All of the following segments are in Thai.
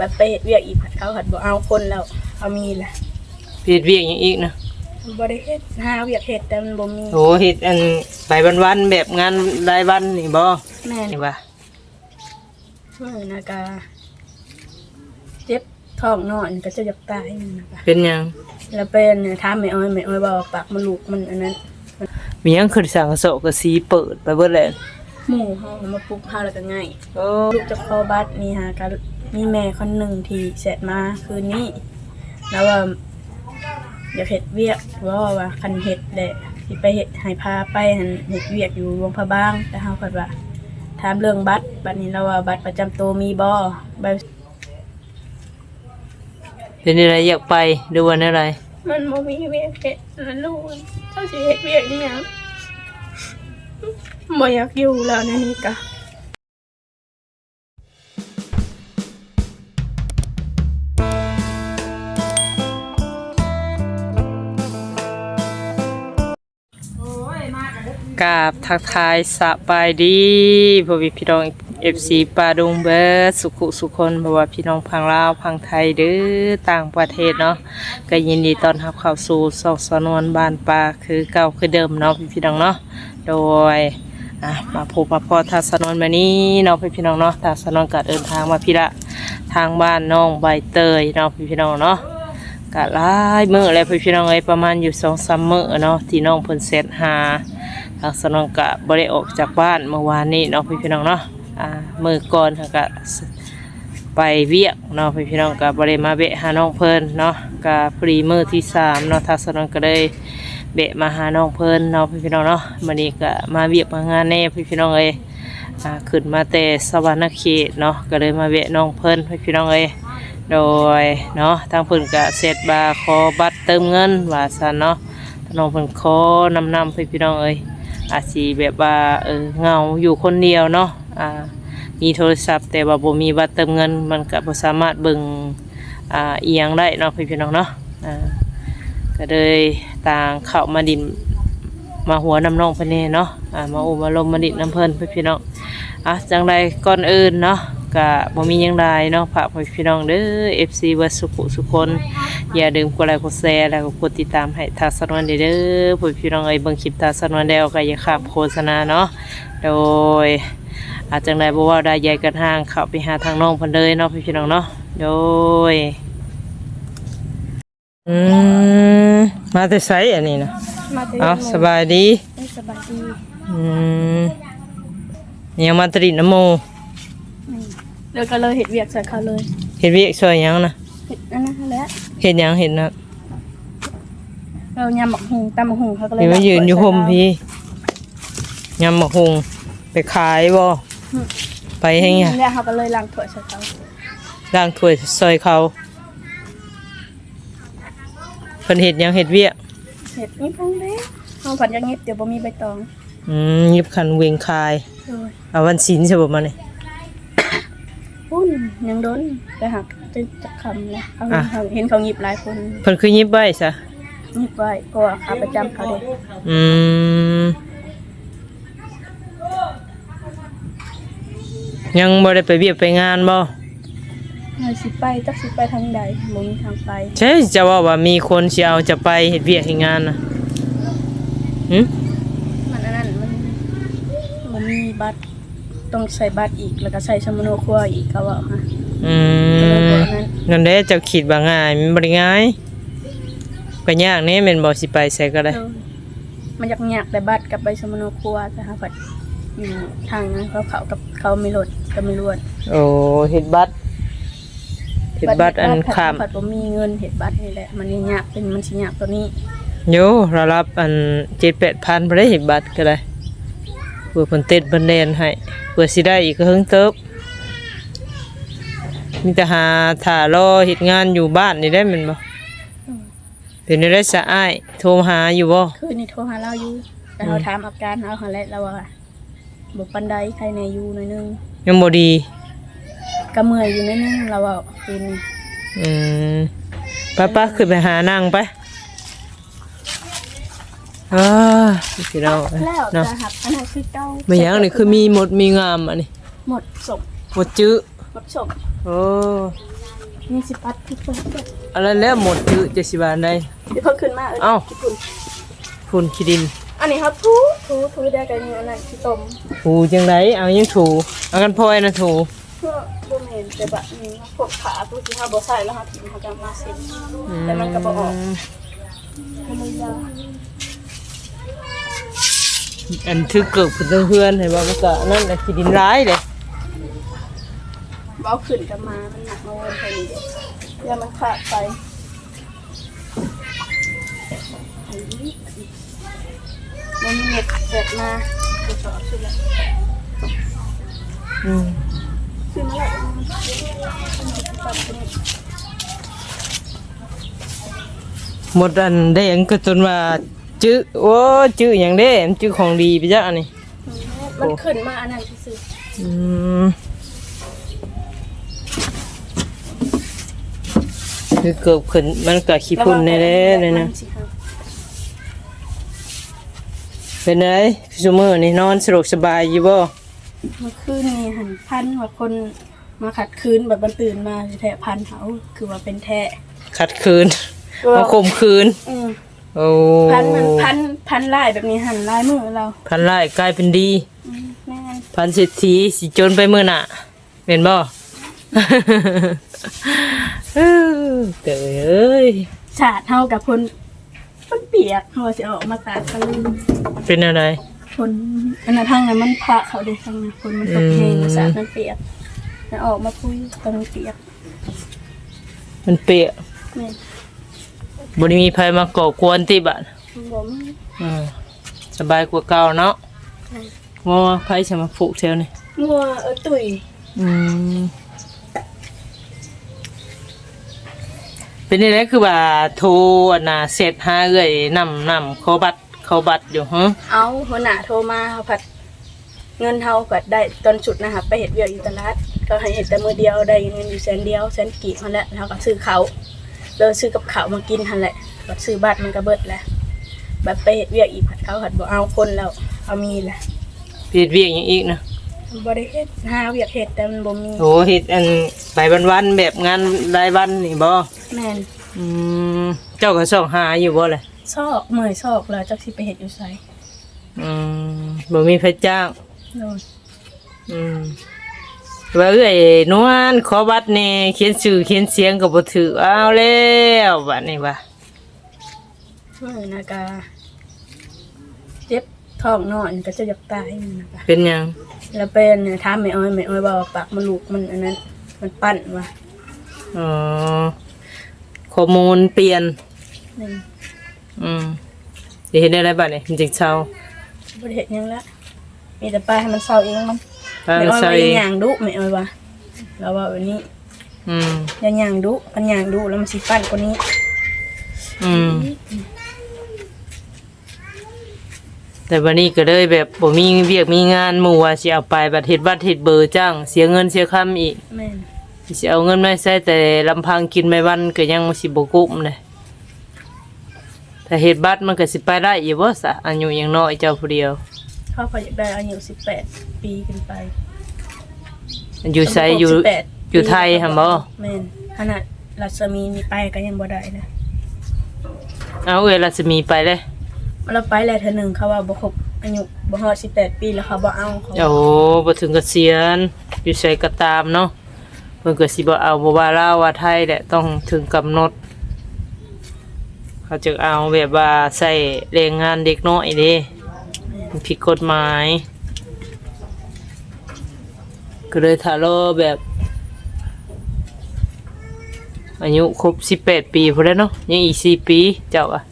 แบบไปเฮ็ดเวียกอีกผัดเขาผัดบ่เอาคนแล้วเอามีแหละเฮ็ดเวียกหยังอีกนะบ่ได้เฮ็ดหาเวียกเฮ็ดแต่มันบ่มีโอ้เฮ็ดอันไปวันๆแบบงานรายวันนี่บ่แม่นนี่ว่ามื้อนะกะเจ็บท้องนอนก็จะอยากตายนั่นนะกะเป็นหยังแล้วเป็นเนี่ยถามแม่อ้อยแม่อ้อยว่าปากมันลูกมันอันนั้นมีหยังขึ้นสังกะโสกะสีเปิดไปเบิดแล้วหมู่เฮามาปลุกเฮาแล้วก็ง่ายโอ้ลูกจะเข้าบัตรนี่ฮะก็ มีแม่คนหนึ่งที่เสร็จมาคืนนี้ แล้วว่าอยากเห็ดเวียกว่าว่าคันเห็ดแหละที่ไปเห็ดให้พาไปหันเห็ดเวียกอยู่โรงพยาบาลแต่เฮาเพิ่นว่าถามเรื่องบัตรบัตรนี้เราว่าบัตรประจำตัวมีบ่ใบเป็นอะไรอยากไปดูวันอะไร มันบ่มีเวียกเห็ดนั่นลูกเจ้าสิเห็ดเวียกนี่หยังบ่อยากอยู่แล้วในนี่กะ กราบทักทายสบายดีพ่อพี่พี่น้อง FC ปาดุงเบิดสุขุสุคนบ่ว่าพี่น้องพังลาวพังไทยหรือต่างประเทศเนาะก็ยินดีต้อนรับเข้าสู่สองสนวนบ้านป่าคือเก่าคือเดิมเนาะพี่พี่น้องเนาะโดยอะมาพบมาพอทาสนวนมานี้เนาะพี่พี่น้องเนาะทาสนวนก็เดินทางมาพี่ละทางบ้านน้องใบเตยเนาะพี่พี่น้องเนาะก็หลายมื้อแล้วพี่พี่น้องเอ้ยประมาณอยู่2-3มื้อเนาะที่น้องเพิ่นเสร็จหา ทางสนองก็บ่ได้ออกจากบ้านเมื่อวานนี้เนาะพี่พี่น้องเนาะอ่ามือก่อนก็ไปเวียกเนาะพี่พี่น้องก็บ่ได้มาเบะหาน้องเพิ่นเนาะก็พอดีมือที่สามเนาะทางสนองก็เลยเบะมาหาน้องเพิ่นเนาะพี่พี่น้องเนาะมื้อนี้ก็มาเวียกมางานแน่พี่พี่น้องเอ้ยอ่าขึ้นมาแต่สวรรณเขตเนาะก็เลยมาเวะน้องเพิ่นพี่พี่น้องเอ้ยโดยเนาะทางเพิ่นก็เสร็จบาขอบัตรเติมเงินว่าซันเนาะทางน้องเพิ่นขอนำนำพี่พี่น้องเอ้ย อาจสิแบบว่าเออเงาอยู่คนเดียวเนาะอ่ามีโทรศัพท์ แต่ว่าบ่มีบัตรเติมเงิน มันก็บ่สามารถเบิ่งอ่าอียงได้เนาะพี่พี่น้องเนาะอ่าก็เลยต่างเข้ามาดินมาหัวน้ำน้องเพิ่นนเนาะอ่ามาอุมาลมมาดินน้ำเพิ่นพี่พี่น้องอะจังไดก่อนอื่นเนาะ ก็บ่มีหยังใดเนาะฝากให้พี่น้องเด้อ FC เบิดสุขุสุคน อย่าลืมกดไลค์กดแชร์แล้วก็กดติดตามให้ทางสนวนเด้อผู้พี่น้องเอ้ยเบิ่งคลิปทางสนวนแล้วก็อย่าข้ามโฆษณาเนาะโดย อาจจังใดบ่เว้าได้ใหญ่กันห่างเข้าไปหาทางน้องเพิ่นเลยเนาะพี่พี่น้องเนาะโดยอืมมาแต่ไสอันนี้นะมาแต่เอ้าสบายดีไม่สบายดีอืมยังมาตริดน้ำโม นี่แล้วก็เลยเห็ดเวียกใส่เขาเลยเห็ดเวียกช่วยหยังนะเห็ดนั่นนะแหละเห็ดหยังเห็ดนะเรายำหมักหุงตำหมักหุงเขาก็เลยเดี๋ยวมายืนอยู่ใส่ห่มเราพี่ยำหมกหุงไปขายบ่ไปให้ไงเนี่ยเขาก็เลยล้างถ้วยใส่เขาล้างถ้วยซอยเขาเพิ่นเห็ดหยังเห็ดเวียก เห็ดนี่พังเด้เขาผัดอยังเงียบเดี๋ยวบ่มีใบตองอืมยิบคันเวงคาย โอ้ย เอาวันศีลใช่บ่มานี่ ปุ้นยังโดนแต่หักจะจะคำนะเขาอะเขาเห็นเขาหยิบหลายคนเพิ่นคือยิบไว้ซะหยิบไว้ก็ขาประจำเขาเด็กอืมยังบ่ได้ไปเวียกไปงานบ่เงยสิไปจักสิไปทางใดบ่มีทางไปใช่จะว่าว่ามีคนสิเอาจะไปเฮ็ดเวียกเฮ็ดงานน่ะหึมันอันนั้นมันมันมีบัตร ต้องใส่บัตรอีกแล้วก็ใส่สมโนครัวอีกเขาว่าฮะอืก็เลยมบอกนั้นนั่นแหละเจ้าคิดว่าง่ายมันบ่ได้ง่ายก็ยากแน่แม่นบ่สิไปใส่ก็ได้เออมันอยากยากแต่บัตรกับใบสมโนครัวแต่หาบัตรอยู่ทางนั้นเขาเขากับเขาไม่รถก็ไม่รวดโอ้เฮ็ดบัตรเฮ็ดบัตรอันข้ามบัตรบ่มีเงินเฮ็ดบัตรนี่แหละมันนี่ยากเป็นมันสิยากตัวนี้โยเรารับอัน7-8,000บ่ได้เฮ็ดบัตรก็ได้ เพื่อเพิ่นเต็ดเพิ่นแดนให้เพื่อสิได้อีกก็เฮิงเติบมีแต่หาถ้ารอเฮ็ดงานอยู่บ้านนี่ได้แม่นบ่เป็นได้สะอ้ายโทรหาอยู่บ่คืนนี้โทรหาเราอยู่แต่เราถามอาการเอาหั่นแหละเราว่าบ่ปานใดใครในอยู่หน่อยนึงยังบ่ดีก็เมื่อยอยู่หนิดนึงเราเอาคืนนี้อืมไป้าป้าขึ้นไปหานางไป อ่าพี่น้องแล้วเนาะจะหักอันนั้นคือเก้าไม่ยังนี่คือมีหมดมีงามอันนี้หมดศพหมดจื้อหมดศพโอ้นี่สิปัดทุกคนเดี๋อะไรแล้วหมดจื้อจะสิบาทได้ยวเพิ่งขึ้นมาเออเอ้าญี่ปุ่นฝุ่นขี้ดินอันนี้ครับทูทูทูได้กันนี่อันนั้นที่ต้มถูจังไดเอายังถูเอากันพลอยนะถูเพื่อบ่แม่นแต่แบบนี้พวกขาตัวที่เฮาบ่ใส่แล้วเฮาทิ้งเฮาจะมาเซ็นแต่มันก็บ่ออกให้มันยาว อันถือเกิดขึ้นทั้งเพื่อนเห็นว่ามันก็นั่นแหละขี้ดินร้ายเลยเอาขึ้นกันมา มันหนักมาวนไปนี่เดี๋ยวอย่ามันขาดไปอันนี้มันมีเน็ตเด็ดมาจะสอบขึ้นแล้วอืมขึ้นมาแล้วมันตัดขึ้นหมดอันได้ยังก็จนว่า จื้อโอ้จื้ออย่างเด้มันจื้อของดีไปจ้ะอันนี่มันขึ้นมาอันนั้นซื่ออืมคือเกิดขึ้นมันก็ขี้ๆพุ่นแน่ๆเลยนะสิครับเป็นไงซุมื้อนี่นอนสะดวกสบายอยู่บ่เมื่อคืนนี่หันพันว่าคนมาขัดคืนแบบมันตื่นมาแทะพันเขาคือว่าเป็นแทะขัดคืนมาข่มคืนอืม โอ้พันมันพันพันลายแบบนี้หันลายมือเราพันไล่กลายเป็นดี อืมแม่นพันเศรษฐีสิจนไปมื้อน่ะเป็นบ่ เออเตยเอ้ยฉาดเท่ากับคนมันเปียกเขาว่าสิเอาออกมาตากตะลึงเป็นอะไร คนอันนั้นทางนั้นมันพระเขาเด้ทางนั้นคนมันตกแห้งอืม สาดมันเปียกแล้วออกมาพุยตอนมันเปียกมันเปียกแม่น บ่ได้มีไผมาก่อกวนติบัดมันบ่มีอืมสบายกว่าเก่าเนาะว่าไผสิมาผูกแถวนี่งัวเออตุ๋ยอืมเป็นนี่แหละคือว่าโทรอันน่ะเสร็จหาเอ้ยนำนำเขาบัตรเขาบัตรอยู่ฮะเอาหัวหน้าโทรมาเขาผัดเงินเฮาผัดได้ตอนชุดนะครับไปเห็ดเวียกอยู่ตลาดก็ให้เห็ดแต่มือเดียวได้เงินอยู่แสนเดียวแสนกีบมันแหละแล้วก็ซื้อเขาว เลยซื้อกับเขาวมากินทันแหละก็ซื้อบัตรมันก็เบิดแหละบัตรไปเห็ดเวียกอีกผัดเขาผัดบ่เอาคนแล้วเอามีแหละเฮ็ดเวียกหยังอีกนะบ่ได้เฮ็ดหาเวียกเฮ็ดแต่มันบ่มีโอ้เฮ็ดอันไปวันๆแบบงานรายวันนี่บ่แม่นอืมเจ้าก็ส่องหาอยู่บ่เลยซอกเมื่อยซอกแล้วจักสิไปเฮ็ดอยู่ไสอืมบ่มีไผจ้างโน่นอืม ว่าเอ้ยนวลขอบัตรแหน่เขียนชื่อเขียนเสียงก็บ่ถือเอาแล้วบัดนี้ว่าเมื่อยนะกาเจ็บท้องนอนก็จะอยากตายมันนะกะเป็นหยังแล้วเป็นเนี่ยถามแม่อ้อยแม่อ้อยว่าปากมันลูกมันอันนั้น มันปั้นว่ะอ๋อข้อมูลเปลี่ยน นี่อืมสิเฮ็ดได้ไรบัดนี้จริงๆเช้าบ่ได้เฮ็ดหยังละมีแต่ป้าให้มันเศร้าเองมัน ป้าแม่อ้อยใส่ ว่าอย่าย่างดุแม่อ้อยว่าแล้วว่าแบบนี้อืมอย่าย่างดุมันย่างดุแล้วมันสิปั้นกว่านี้อืมแต่วันนี้ก็เลยแบบบ่มีเวียกมีงานหมู่ว่าสิเอาไปบัดเฮ็ดบัตรเฮ็ดเบอร์จ้างเสียเงินเสียคำอีกแม่นสิเอาเงินมาใช้แต่ลำพังกินไม่วันก็ยังบ่สิบ่กุ้มเลยถ้าเฮ็ดบัตรมันก็สิไปได้อยู่บ่ซะอายุยังน้อยเจ้าผู้เดียว เขาก็อยากได้อายุ18ปีขึ้นไปอยู่ไสอยู่ 18อยู่ไทยหั่นบ่ แม่นขนาดรัศมีนี่ไปก็ยังบ่ได้นะเอาเอ้ยรัศมีไปเลยเราไปแล้วเทื่อหนึงเขาว่าบ่ครบอายุบ่ฮอด18ปีแล้วเขาบ่เอาเขาโอ้บ่ถึงเกษียณอยู่ไสก็ตามเนาะเพิ่นก็สิบ่เอาบ่ว่าลาวว่าไทยแหละต้องถึงกำหนด เขาจะเอาแบบว่าใส่แรงงานเด็กน้อยเด้มัน ผิดกฎหมาย ก็เลยทาโร่แบบ อายุครบสิบแปดปีพอแล้วเนาะยังอีกสี่ปีเจ้าอะ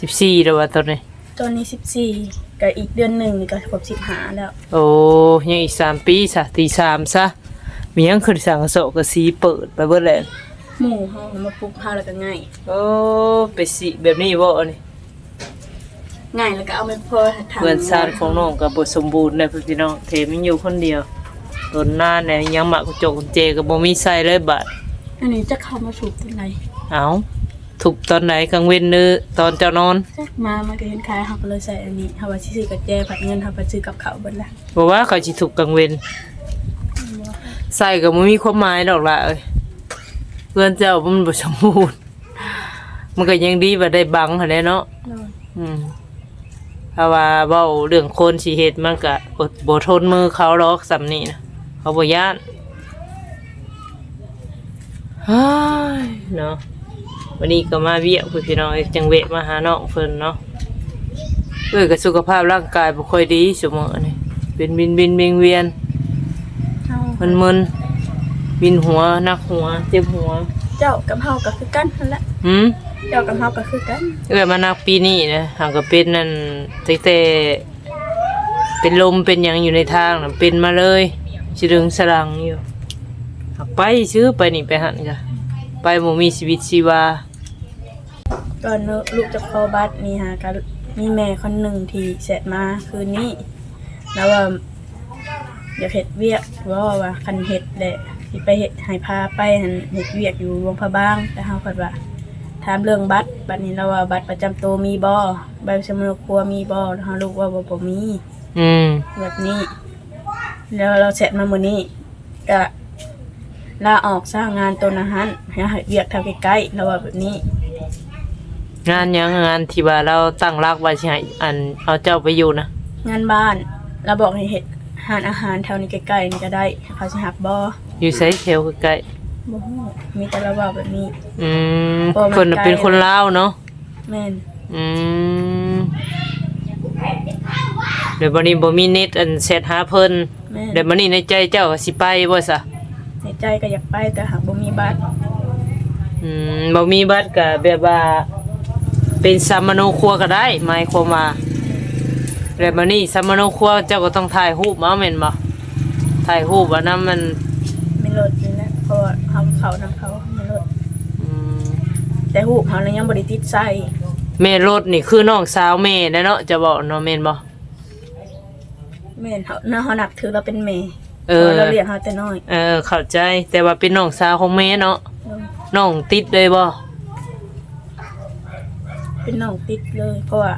สิบสี่แล้วว่าตอนนี้ ตอนนี้14ก็อีกเดือนหนึงนี่ก็ครบ15แล้ว โอ้ยังอีกสามปีซะตีสามซะ มียังขึ้นสังกะโสกะสีเปิดไปเบิดแล้วหมู่เฮามาปลูกเฮาแล้วก็ง่าย โอ้ไปสิแบบนี้บ่อันนี่ ง่ายแล้วก็เอาไปพอทำเพื่อนซานของน้องกับบทสมบูรณ์ในพี่น้องเทมันอยู่คนเดียวตนหน้าเนี่ยยังหมักกุจกกุญเจกับบ่มีใส่เลยบาดอันนี้จะเข้ามาถูกที่ไหนเอาถูกตอนไหนกลางเว้นหรือตอนเจ้านอนจักมามันก็เห็นขายเฮาก็เลยใส่อันนี้เฮาว่าสิซื้อกับแจผัดเงินเฮาไปซื้อกับข้าวเบิดละบอกว่าเขาสิถูกกลางเว้นใส่ก็บ่มีความหมายดอกล่ะเอ้ยเพื่อนเจ้ามันบ่สมบูรณ์มันก็ยังดีว่าได้บังหั่นแหละเนาะโด ยอืมถ้าว่าเว้าเรื่องคนสิเฮ็ดมันก็อดบ่ทนมือเขาหรอกสำนี้นะเขาบ่ย่านเฮ้ยเนาะวันนี้ก็มาเวียกพี่น้องจังเวะมาหาน้องเพิ่นเนาะเอ้ยก็สุขภาพร่างกายบ่ค่อยดีเสมอนี่เป็นบินบินเวียงเวียนเฮามันมึนบินหัวนักหัว เจ็บหัว เจ้ากับเฮาก็คือกันนั่นแหละหืม เจ้ากับเฮาก็คือกันเอ้ยมานักปีนี้นะหางก็เป็นนั่นตั้งแต่เป็นลมเป็นหยังอยู่ในทางน่ะเป็นมาเลยสิดึงสลังอยู่หักไปซื้อไปนี่ไปหันจ้ะไปบ่มีชีวิตชีวาก่อนลูกจะเข้าบัสมีหากันมีแม่คนหนึ่งที่แชทมาคืนนี้แล้วว่าอยากเฮ็ดเวียกว่าว่าคันเฮ็ดแหละสิไปเฮ็ดให้พาไปหันเฮ็ดเวียกอยู่โรงพยาบาลแต่เฮาก็ว่า ถามเรื่องบัตรบัตรนี้เราว่าบัตรประจำตัวมีบ่ใบประจำตัวครัวมีบ่แล้วเฮาลูกว่าบ่บ่มี อืม แบบนี้ แล้วเราแชทมามื้อนี้ก็ลาออกสร้างงานตัวนะฮันให้เฮ็ดเวียกทางใกล้ๆแล้วว่าแบบนี้ งานหยังงานที่ว่าเราตั้งรักไว้สิให้อันเอาเจ้าไปอยู่นะงานบ้านเราบอกให้เฮ็ดหารอาหารแถวนี้ใกล้ๆนี่ก็ได้เขาสิหักบ่อยู่ไสแถวใกล้ บ่ฮู้มีแต่เราบอกแบบนี้ๆอืมเพราะมันเพิ่นน่ะไกล เป็นคนลาวเนาะแม่นอืมเดี๋ยวบัดนี้บ่มีเน็ตอันเซตหาเพิ่นแม่นเดี๋ยวบัดนี้ในใจเจ้าก็สิไปบ่ซะในใจก็อยากไปแต่หากบ่มีบัตรอืมบ่มีบัตรก็แบบว่า เป็นสามโนครัวก็ได้หมายความว่าแล้วบัดนี้สามโนครัวเจ้าก็ต้องถ่ายรูปมาแม่นบ่ถ่ายรูปว่านํมันไม่ลดนี่แหละ เพราะว่าเฮาเขานำเขาไม่ลดอืมแต่ฮูปเฮานั้นยังบ่ได้ติดใส่แม่รถนี่คือน้องสาวแม่แน่เนาะจะบอกเนาะแม่นบ่แม่นเฮาเนาะเฮานับถือเราเป็นแม่เออพราะเราเลี้ยงเฮาแต่น้อยเออเข้าใจแต่ว่าเป็นน้องสาวของแม่เนาะเออน้องติดเลยบ่เป็นน้องติดเลยเพราะว่า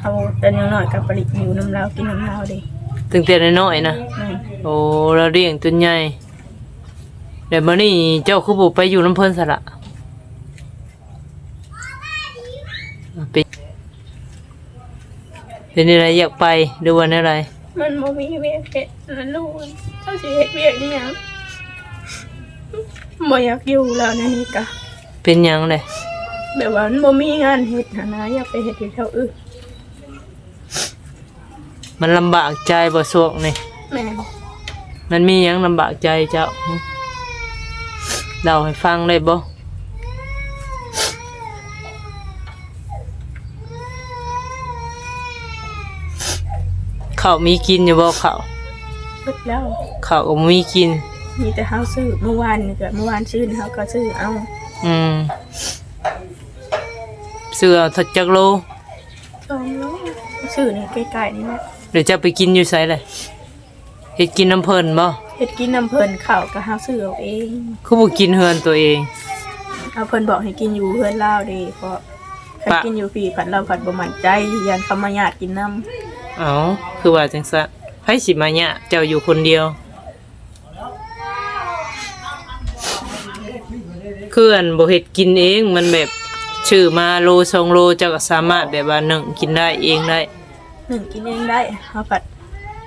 เฮาแต่น้อยๆกับปริอยู่น้ำเรากินน้ำเราเด้ตั้งแต่น้อยๆนะแม่นโอ้เราเลี้ยงจนใหญ่ เดี๋ยวมานี่เจ้าคือบุไปอยู่น้ำเพิ่นสละเป็นเป็นอะไรอยากไปหรือว่าอะไรมันบ่มีเวียกเฮ็ดนั่นลูกเฮาสิเฮ็ดเวียกนี่หยังบ่อยากอยู่แล้วในนี้ก็เป็นหยังเลยแบบว่ามันบ่มีงานเฮ็ดหั้นนะอยากไปเฮ็ดอยู่แถวอื่นมันลำบากใจบ่สวกนี่แม่นมันมีหยังลำบากใจเจ้าหึ เล่าให้ฟังได้บ่ข้าวมีกินอยู่บ่ข้าวเบิดแล้วข้าวก็บ่มีกิน มีแต่เฮาซื้อเมื่อวานนี่ก็เมื่อวานซื้อนี่เฮาก็ซื้อเอาอืมเสื้อถัดจักโลสองโลซื้อนี่ใกล้ๆนี่แหละเดี๋ยวจะไปกินอยู่ไสเลยเฮ็ดกินน้ำเพิ่นบ่ เฮ็ดกินน้ำเพิ่นข้าวก็เฮาซื้อเอาเอง คือบ่กินเฮือนตัวเอง เอาเพิ่นบอกให้กินอยู่เพิ่นลาวเด้เพราะถ้าปะ กินอยู่พี่ผัดเราผัดบ่มั่นใจยันเขามาญาติกินน้เอ้าคือว่าจังซั่นไผสิมาเนี่ยเจ้าอยู่คนเดียว คืออันบ่เฮ็ดกินเองมันแบบชื่อมาโลสองโลเจ้าก็สามารถแบบว่านึ่งกินได้เองได้ำหนึ่งกินเองได้เฮาผัด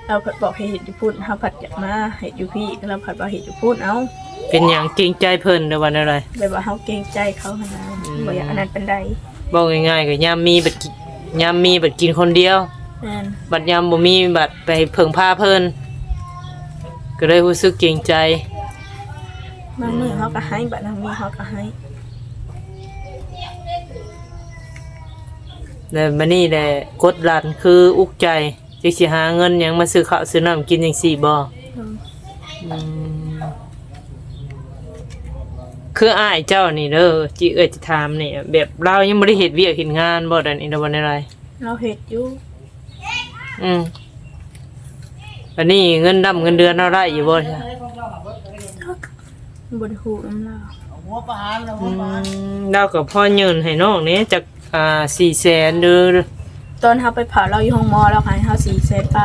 เราผัดบอกให้เฮ็ดอยู่พุ่นเฮาผัดอยากมาเฮ็ดอยู่พี่เราผัดว่าเฮ็ดอยู่พุ่นเอาเป็นหยังเกรงใจเพิ่นหรือว่าอะไรแบบว่าเฮาเกรงใจเขาหั่นนะอืมบ่อยากอันนั้นปานใดบอกง่ายๆก็ยามมีบัดกินยามมีบัดกินคนเดียวแม่นบัดยามบ่มีบัดไปเพิ่งพาเพิ่นก็เลยรู้สึกเกรงใจบางมื้อเฮาก็ให้บัดนั้นมีเฮาก็ให้แล้วมานี่แหละกดดันคืออุกใจ จะสิหาเงินหยังมาซื้อข้าวซื้อน้ำกินจังซี่บ่อืมอืมคืออ้ายเจ้านี่เด้อจิเอ้ยจะถามนี่แบบเรายังบ่ได้เฮ็ดเวียกเฮ็ดงานบ่ดันอีดวันอะไรเราเฮ็ดอยู่อืมอันนี้เงินดำเงินเดือนเราได้อยู่บ่ใช่บ่ได้ฮู้นำเราอืมเราก็พ่อยืนให้น้องนี่จักอ่า400,000เด้อ ตอนเฮาไปเผาเราอยู่ห้องหมอเราให้เฮา4แสนไป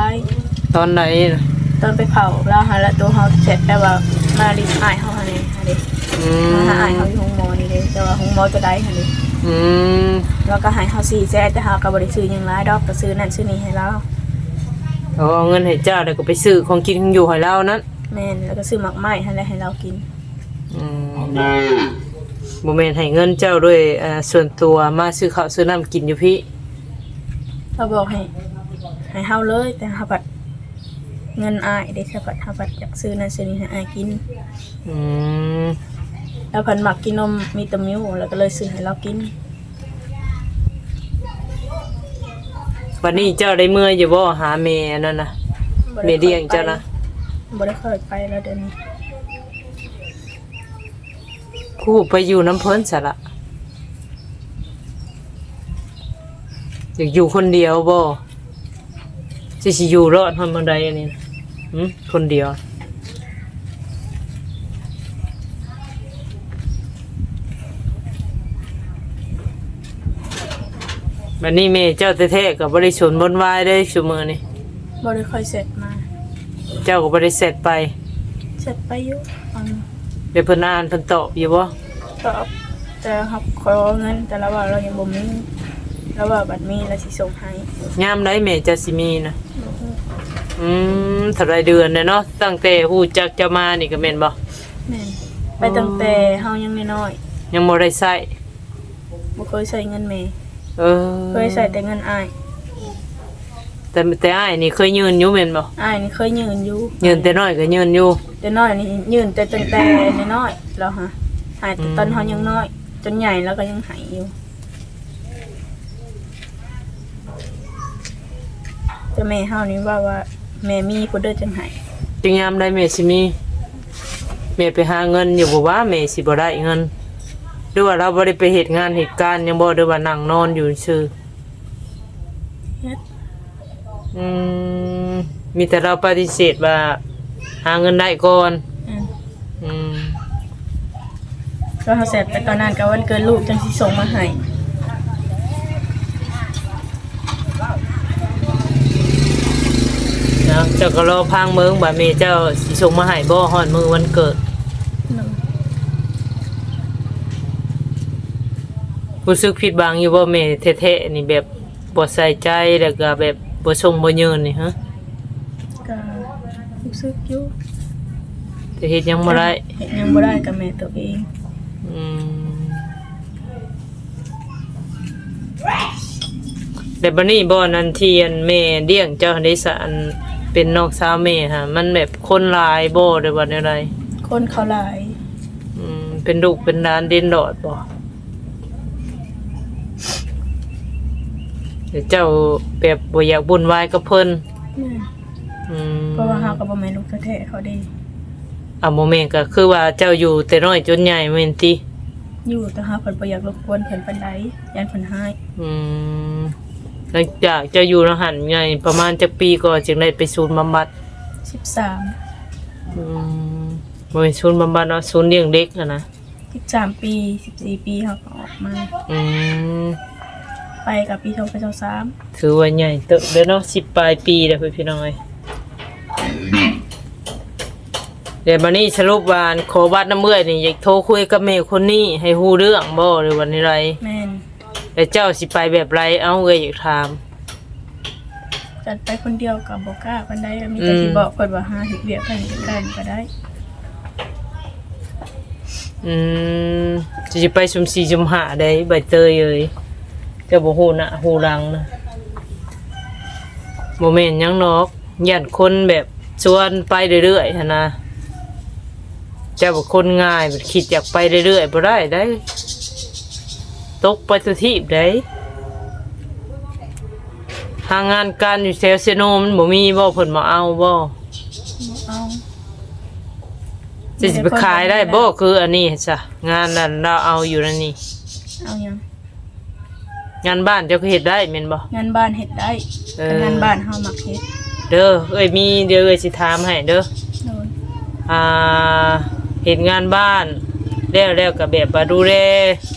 ตอนไหนน่ะตอนไปเผาเราหาแล้วตัวเฮาเสร็จแปลว่ามาลิดอายเฮาหั่นนี่หั่นเด้อืหาอ้ายมเขาอยู่ห้องหมอนี่เด้แต่ว่าห้องหมอจะได้หั่นเด้อืมแล้วก็ให้เฮา4แสนแต่เฮาก็บ่ได้ซื้อหยังหลายดอกก็ซื้อนั่นซื้อนี่ให้เราเอาเอาเงินให้เจ้าแล้วก็ไปซื้อของกินของอยู่ให้เรานั้นแม่นแล้วก็ซื้อหมักไม้ให้แล้วให้เรากิน อืมบ่แม่นให้เงินเจ้าด้วยเอ่อส่วนตัวมาซื้อข้าวซื้อน้ำกินอยู่พี่ เราบอกให้ให้เฮาเลยแต่เฮาบัดเงินอ้ายเด้แค่บัดเฮาบัดอยากซื้อนั่นซื้อนี่ให้อ้ายกิน อืมแล้วเพันหมักกินนมมีแตะมิวแล้วก็เลยซื้อให้เรากินวันนี้เจ้าได้เมื่อยอยู่บ่หาแม่นั่นน่ะบ่แม่ได้เลี้ยงเจ้านะบ่ได้ค่อยไปแล้วเดี๋ยวนี้ผู้ไปอยู่น้ำเพิ่นซะละ อยากอยู่คนเดียวบ่สิสิอยู่รอดทำบันไดอันนี้นะหึคนเดียวบันนี้แม่เจ้าแท้ๆกับบริสุทธิ์บนวายได้ชุมือนี่บ่ได้ค่อยเสร็จมา เจ้าก็บริเสร็จไป เสร็จไปอยู่ฟังเดี๋ยวเพิ่นอ่านเพิ่นตอบอยู่บ่ตอบแต่ครับขอเงินแต่ละว่าเรายังบ่มี แล้วว่าบัดมีแล้วสิส่งให้ยามใดแม่จะสิมีนะอืมเท่าไรเดือนเนี่ยเนาะตั้งแต่ฮู้จักจะมานี่ก็แม่นบ่แม่นไปตั้งแต่เฮายังน้อยยังบ่ได้ใช้บ่เคยใช้เงินแม่เออเคยใช้แต่เงินอ้ายแต่แต่อ้ายนี่เคยยืนอยู่แม่นบ่อ้ายนี่เคยยืนอยู่ยืนแต่น้อยก็ยืนอยู่แต่น้อยนี่ยืนแต่ตั้งแต่น้อยๆแล้วฮะหายแต่ตอนเฮายังน้อย จนใหญ่แล้วก็ยังหายอยู่ แต่แม่เฮานี่ว่าว่าแม่มีผู้เด้อจังหายจึงยามใดแม่สิมีแม่ไปหาเงินอยู่บ่ว่าแม่สิบ่ได้เงินหรือว่าเราบ่ได้ไปเฮ็ดงานเหตุการณ์หยังบ่หรือว่านั่งนอนอยู่ซื่อเฮ็ดอืมมีแต่เราปฏิเสธว่า หาเงินได้ก่อน อืมอืม ก็เฮาเสร็จแต่ตอนนั้นก็วันเกิดลูกจังสิส่งมาให้ นะเจ้าก็รอพังเมืองบ่าแม่เจ้าสิส่งมาให้บ่ฮอดมือวันเกิดเนาะรู้สึกผิดบังอยู่บ่แม่แท้ๆนี่แบบบ่ใส่ใจแล้วก็แบบบ่ส่งบ่ยืนนี่ฮะก็รู้สึกอยู่แต่เฮ็ดหยังบ่ได้เฮ็ดหยังบ่ได้กับแม่ตัวเองอืมแต่บัดนี้บ่นั่นที่อันแม่เลี้ยงเจ้าหันได้สะอัน เป็นน้องสาวแม่ฮะมันแบบคนหลายบ่หรือว่าแนวใดคนเขาหลาย อืมเป็นลูกเป็นหลานเด่นดอดบ่เดี๋ยวเจ้าแบบบ่อยากบุญวายกับเพิ่นแม่อืมเพราะว่าเฮาก็บ่แม่นลูกแท้ๆเขาเด้อะโมเมนต์ก็คือว่าเจ้าอยู่แต่น้อยจนใหญ่แม่นติอยู่แต่เฮาเพิ่นบ่อยากรบกวนเพิ่นปานใดยันเพิ่นหาย อืมห ลังจากเจ้าอยู่ในหันใหญ่ประมาณจักปีก่อนจึงได้ไปศูนย์บำบัด13อืมบ่เป็นศูนย์บำบัดเนาะศูนย์เลี้ยงเด็กอะนะ13ปี14ปีเขาก็ออกมา อืมไปกับปี2023ถือว่าใหญ่เติบเด้อเนาะ10ปลายปีแล้วพี่น้องเอ้ยเดี๋ยวบัดนี้สรุปว่าขอบัตรน้ำเมื่อยนี่อยากโทรคุยกับแม่คนนี้ให้ฮู้เรื่องบ่หรือวันนี้ไร แม่น แล้วเจ้าสิไปแบบไรเอ้าเอ้ยอยากถาม จัดไปคนเดียวก็บ่กล้าปานใดมีแต่อืมสิบอกเพิ่นว่าหาเฮ็ดเวียกให้กันก็ได้อืมจะสิไปชุมสีชุมหาได้ใบเตยเอ้ยเจ้าบ่ฮู้หนะฮู้หลังนะบ่แม่นหยังนอกย่านคนแบบชวนไปเรื่อยๆหั่นนะเจ้าบ่คนง่ายแบบคิดอยากไปเรื่อยๆบ่ได้ได้ ตกไปทุกทีบได้หางานการอยู่แถวเซโนมันบ่มีบ่เพิ่นมาเอาบ่บ่เอาจะสิไปขายได้บ่คืออันนี้จ้ะงานนั้นเราเอาอยู่นั่นนี่เอาหยังงานบ้านเจ้าก็เฮ็ดได้แม่นบ่งานบ้านเฮ็ดได้เออแต่งานบ้านเฮามักเฮ็ดเด้อเอ้ยมีเดี๋ยวเอ้ยสิถามให้เด้อโดนอ่าเฮ็ดงานบ้านแล้วแล้วก็แบบว่าดูแลเ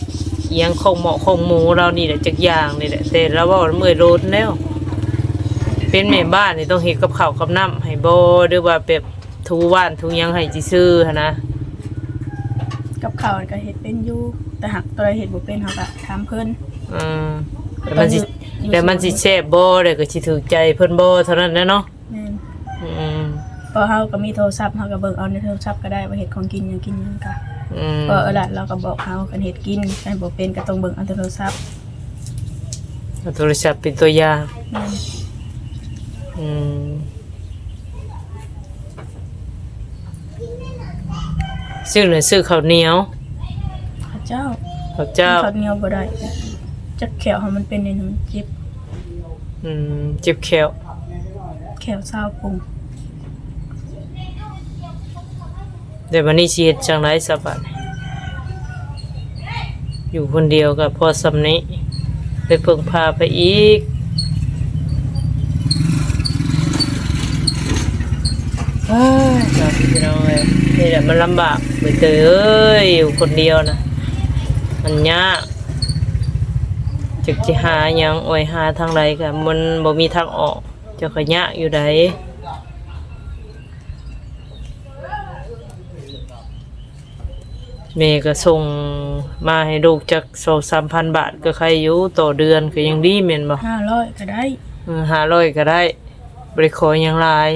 อียงของเหมาะของหมูเรานี่แหละจักอย่างนี่แหละแต่เราเว้าเมื่อยโลดแล้ว เป็นแม่บ้านนี่ต้องเฮ็ดกับข้าวกับน้ำให้บ่หรือว่าแบบถูบ้านถูหยังให้ซื่อๆหันนะข้าวก็เฮ็ดเป็นอยู่แต่หักตัวใดเฮ็ดบ่เป็นเฮาก็ถามเพิ่นอืมแต่มันสิแต่มันสิแซ่บบ่ได้ก็สิถูกใจเพิ่นบ่เท่านั้นแหละเนาะแม่นอืมพอเฮาก็มีโทรศัพท์เฮาก็เบิ่งเอาในโทรศัพท์ก็ได้ว่าเฮ็ดของกินหยังกินหยังก็ อืมพอเออล่ะเราก็บอกเฮากันเฮ็ดกินกันบ่เป็นก็ต้องเบิ่งเอาแต่โทรศัพท์เอาโทรศัพท์เป็นตัวอย่างแม่นอืมซื้อหน่อยซื้อข้าวเหนียวพระเจ้าข้าวเจ้าข้าวเหนียวบ่ได้จักแขวเฮามันเป็นในนั้นมันเจ็บอืมเจ็บแขวแขวซาวปุง แต่วันนี้สิเฮ็ดจังไดซะบัดอยู่คนเดียวก็พอสำนี้ไปเพิ่งพาไปอีกเอ้ยจ้าพี่น้องเอ้ยนี่แหละมันลำบากไปเตยเอ้ยอยู่คนเดียวนะมันยากจะจะหาหยังโอ้ยหาทางใดก็มันบ่มีทางออกจะก็ยากอยู่ใด แม่ก็ส่งมาให้ลูกจากสองสามพันบาทก็ใครอยู่ต่อเดือนก็ยังดีแม่นบ่500ก็ได้ห้าร้อยก็ได้บริขอหยังลาย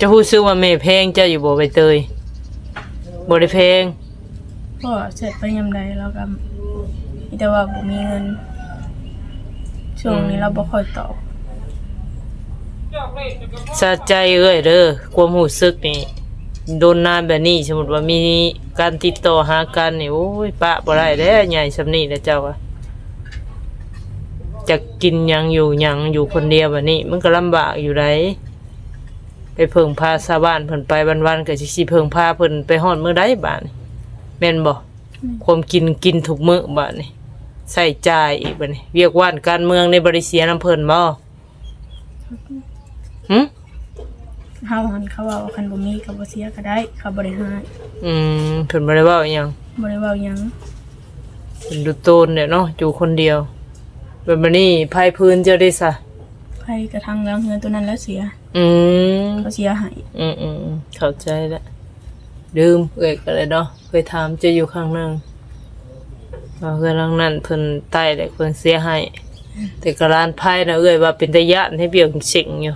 จะพูดซื้อว่าแม่แพงจ้าอยู่บ่ใบเตยบ่ได้แพงพอเสร็จไปยามใดเราก็มีแต่ว่าบ่มีเงินช่วงนี้เราบ่ค่อยตอบ สะใจเอ้ยเด้อความรู้สึกนี่โดนนานแบบนี้สมมุติว่ามีการติดต่อหากันนี่โอ้ยปะบ่ได้แล้วใหญ่สำนี้แล้วเจ้าอะจะกินหยังอยู่หยังอยู่คนเดียวแบบนี้ มันก็ลำบากอยู่ไดไปเพิ่งพาชาวบ้านเพิ่นไปวันๆก็สิสิเพิ่งพาเพิ่นไปฮอดมื้อใดบาดนี้แม่นบ่ความกินกินทุกมื้อบาดนี้ใส่จ่ายอีกบัดนี้เวียกว่านการเมืองในบริเสียน้ำเพิ่นบ่ หึเฮาหันเขาว่าว่าคันบ่มีก็บ่เสียก็ได้ เขาบ่ได้หาอืมเพิ่นบ่ได้เว้าอิหยังบ่ได้เว้าหยังเพิ่นดูโตนเนี่ยเนาะอยู่คนเดียวแบบบัดนี้ไผพื้นเจ้าได้ซะไผกระทั่งแล้วเงินตัวนั้นแล้วเสียอืมเขาเสียให้อืมอืมอืมเข้าใจแล้วลืมเอ้ยก็เลยเนาะเคยถามเจะอยู่ข้างหนึงว่าเพื่อนหลังนั้นเพิ่นใต้แต่เพิ่นเสียให้แต่กร้านไพ่นะเอ้ยว่าเป็นตะยะให้เบี่ยงเสิงอยู่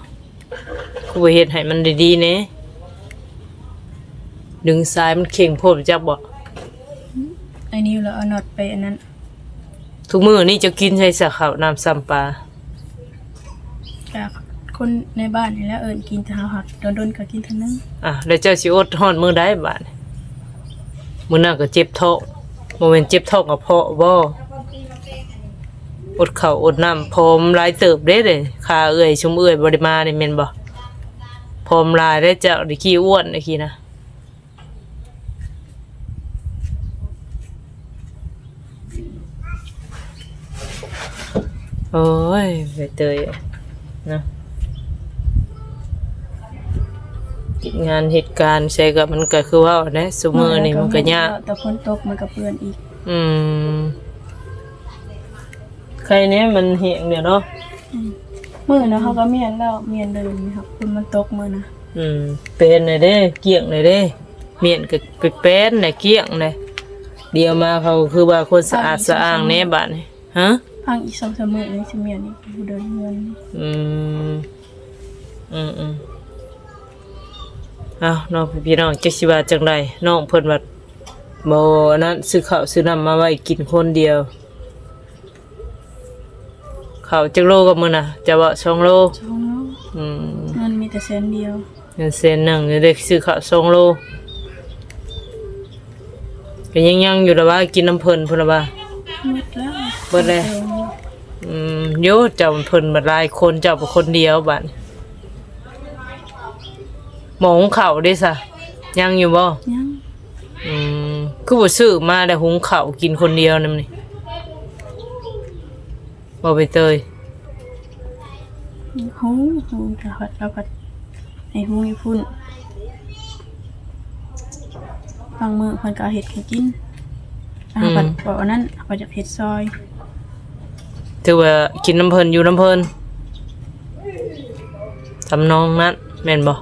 กูบ่เฮ็ดให้มันดีๆเน่ดึงซ้ายมันเข่งโพดจักบ่ไอ้นิ้วแล้วเอาน็อตไปอันนั้น ทุกมื้อนี่จะกินใส่สะข้าวน้ำซ้ำปลาจากคนในบ้านนี่แหละเอิ้นกินแต่เฮาหักโดนๆก็กินเท่านึงอะแล้วเจ้าสิอดฮอดมื้อใดบาดนี้มื้อหน้าก็เจ็บท้องบ่แม่นเจ็บท้องกับเพาะบ่ อดข้าวอดน้ำพร้อมหลายเติบเด้เด้ค่าเอ้ยชุมเอ้ยบ่ได้มานี่แม่นบ่พร้อมหลายได้เจ้าได้ขี้อ้วนได้ขี้นะโอ้ยไปเตยเนาะกิจงานเหตุการณ์ใช่กับมันก็คือว่าเนะซุมือนี่มันก็ยากแต่ฝนตกมันก็เปื้อนอีก อืม ใครเนี้ยมันเหี่ยงเดี๋ยวเนาะมื้อนะเขาก็เมียนแล้วเมียนเดินนี่ครับฝนมันตกมื้อนะอืมเป็นเลยเด้ เกี่ยงเลยเด้ เมียนก็ไปเป็นเลยเกี่ยงเลยเดียวมาเขาคือว่าคนสะอาดสะอ้างแน่บ้านนี่ฮะพังอีก2-3มื้อนี่สิเมียนนี่ผู้เดินเงินนี่อืมอืมอืมอ้าวน้องพี่น้องจักสิว่าจังไดน้องเพิ่นว่าบ่อันนั้นซื้อข้าวซื้อน้ำมาไว้กินคนเดียว ข้าวจักโลกับมื้อน่ะจะว่า2โลสองโลอืมเงินมีแต่แสนเดียวเงินเซนหนึ่งเด็กซื้อข้าว2โลก็ยังยังอยู่ละว่ากินน้ำเพิ่นพุ่นละว่าหมดแล้วเบิดเลยอืมโยเจ้าเพิ่นบัดหลายคนเจ้าเป็นคนเดียวบัดหมอหุงข้าวเด้ซะยังอยู่บ่ยังอืมคือบ่ซื้อมาแต่หุงข้าวกินคนเดียวนั่นนี่ บ่ไปเตยหูหูแต่พัดแล้วพัดไอ้หูนี่พุ่นบางมื้อเพิ่นก็เอาเฮ็ดให้กินอ่าพัดบอกอันนั้นเอาจากเฮ็ดซอยถือว่ากินน้ำเพิ่นอยู่น้ำเพิ่นทำนองนั้นแม่นบ่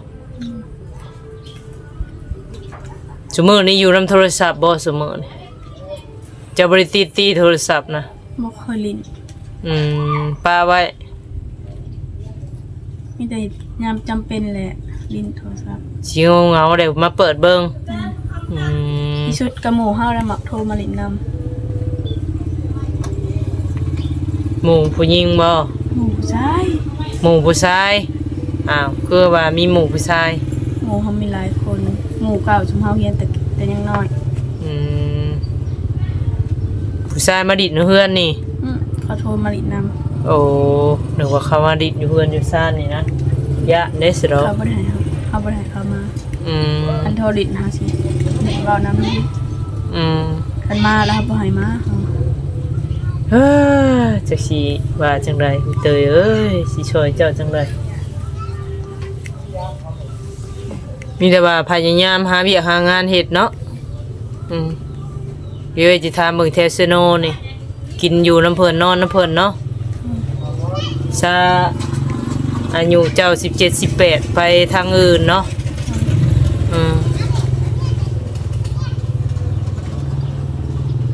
สมมือนี่อยู่นำโทรศัพท์บ่สมมือนี่จะบริติดตีโทรศัพท์นะบ่เคยลิ้น อืมป้าไว้มีแต่ยามจำเป็นแหละลิ้นโทรศัพท์สิเหงาๆเดี๋ยวมาเปิดเบิ่งอืมอืมที่ชุดกระหมู่เฮาแล้วมักโทรมาลิ้นนำหมู่ผู้หญิงบ่หมู่ชายหมู่ผู้ชายอ้าวคือว่ามีหมู่ผู้ชายหมู่เฮามีหลายคนหมู่เก่าชุมเฮาเรียนแต่แต่ยังน้อยอืมผู้ชายมาดิดอยู่เฮือนนี่อืม เขาโทรมาลิ้นนำโอ้นึกว่าเขามาดิดอยู่เฮือนอยู่ซ่านนี่นะยะเนสดอกเขาบ่ได้ให้เขาเขาบ่ได้ให้เขามาอืมอันโทรลิ้นหาสิเว้านำอืมคันมาแล้วเขาบ่ให้มาเขาเฮ้อจักสิว่าจังไดเตยเอ้ยสิช่วยเจ้าจังไดมีแต่ว่าพยายามหาเวียกหางานเฮ็ดเนาะอืมเดี๋ยวจะถามเบิ่งเทสโนนี่ กินอยู่น้ำเพิ่นนอนน้ำเพิ่นเนาะซาอายุเจ้า17 18ไปทางอื่นเนาะอืม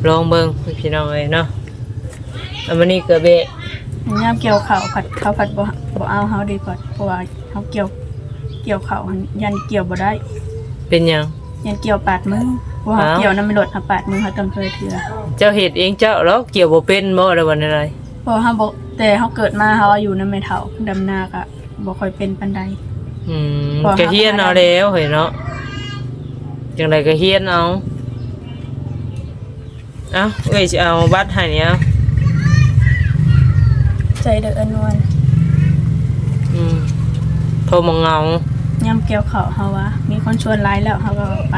ลองเบิ่งพี่น้องเอ้ยเนาะอันวันนี้ก็เบะยามเกี่ยวข้าวผัดเขาผัดบ่บ่เอาเฮาดีกว่าเพราะว่าเฮาเกี่ยวเกี่ยวข้าวหันยันเกี่ยวบ่ได้ เป็นหยังยันเกี่ยวปาดมือเพราะ ว่าอ้าวเกี่ยวน้ำมันหลดเฮาปาดมือเฮาต้องเคยเถื่อเจ้าเฮ็ดเองเจ้าแล้วเกี่ยวบ่เป็นบ่ได้วันอะไรเพราะว่าเฮาบ่แต่เฮาเกิดมาเฮาอายู่นำแม่เฒ่าดำนาก็บ่ค่อยเป็นปานใดอืมบ่ก็เฮียนเอาแล้วเฮ้ยเนาะจังไดก็เฮียนเอาเอ้าเอ้ยสิเอาบัตรให้เนี่ยใจเด้ออนวลอืมโทรมาเหงา ยามเกี่ยวข้าวเฮาว่ามีคนชวนหลายแล้วเฮาก็ไป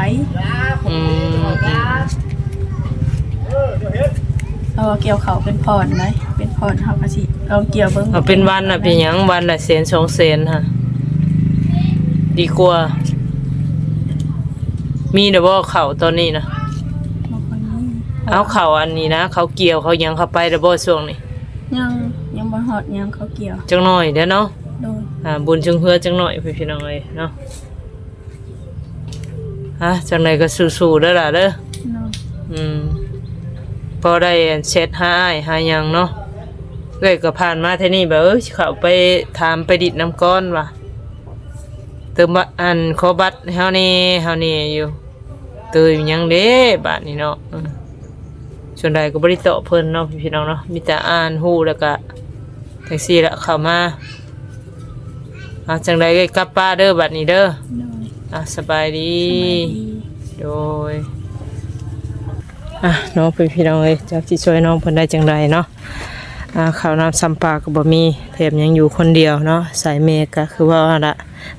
อืมอืมเพราะว่าเกี่ยวข้าวเป็นพรเลยเป็นพรเฮาก็สิลองเกี่ยวเบิ่งเอาเป็นวันน่ะเป็นหยังวันละแสนสองแสนฮะดีกว่า มีแต่บ่เข้าตอนนี้นะบ่ค่อยมีเอาเข้าอันนี้นะเขาเกี่ยวเขาหยังเข้าไปแต่บ่ช่วงนี้ยังยังบ่ฮอดยังเขาเกี่ยว จังหน่อยเด้อเนาะโดย อ่าบุญจังเฮือจังหน่อยพี่พี่น้องเอ้ยเนาะฮะจังไดก็สู้ๆเด้อล่ะเด้อโดยอืมพอได้เช็ดหาอ้ายหาหยังเนาะเอ้ยก็ผ่านมาเท่านี้แบบเอ้ยเข้าไปถามไปดิดน้ำก้อนว่ะเติมบัตรอันขอบัตรเฮานี่เฮานี่อยู่เตยอยู่หยังเด้บาดนี้เนาะอืมส่วนใดก็บ่ได้ตอบเพิ่นเนาะพี่พี่น้องเนาะมีแต่อ่านฮู้แล้วก็แท็กซี่ละเข้ามา อ่าจังไดก็กลับป้าเด้อบัดนี้เด้อโดยอะสบายดี สบายดี โดย อะน้องเป็นพี่น้องเอ้ยจากที่ช่วยน้องเพิ่นได้จังไดเนาะอ่าข้าวน้ำซ้ำปลาก็บ่มีแถมยังอยู่คนเดียวเนาะสายเมฆก็คือว่าละ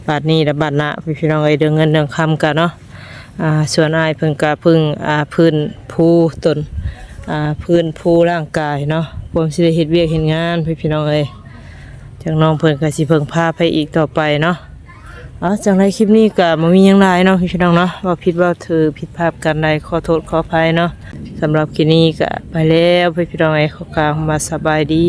บาดนี้และบาดหน้าพี่พี่น้องเอ้ยเดืองเงินเดืองคำกันเนาะอ่าส่วนอ้ายเพิ่นก็พึ่งอ่าพื้นผู้ตนอ่าพื้นผู้ร่างกายเนาะผมสิได้เฮ็ดเวียกเฮ็ดงานพี่พี่น้องเอ้ย จังน้องเพิ่นก็สิเพิ่งพาไปอีกต่อไปเนาะอ๋อจังไรคลิปนี้ก็บ่มีหยังหลายเนาะพี่น้องเนาะว่าผิดว่าถือผิดภาพกันใดขอโทษขออภัยเนาะสำหรับคลิปนี้ก็ไปแล้วพี่น้องไอ้ขอกล่าวมาสบายดี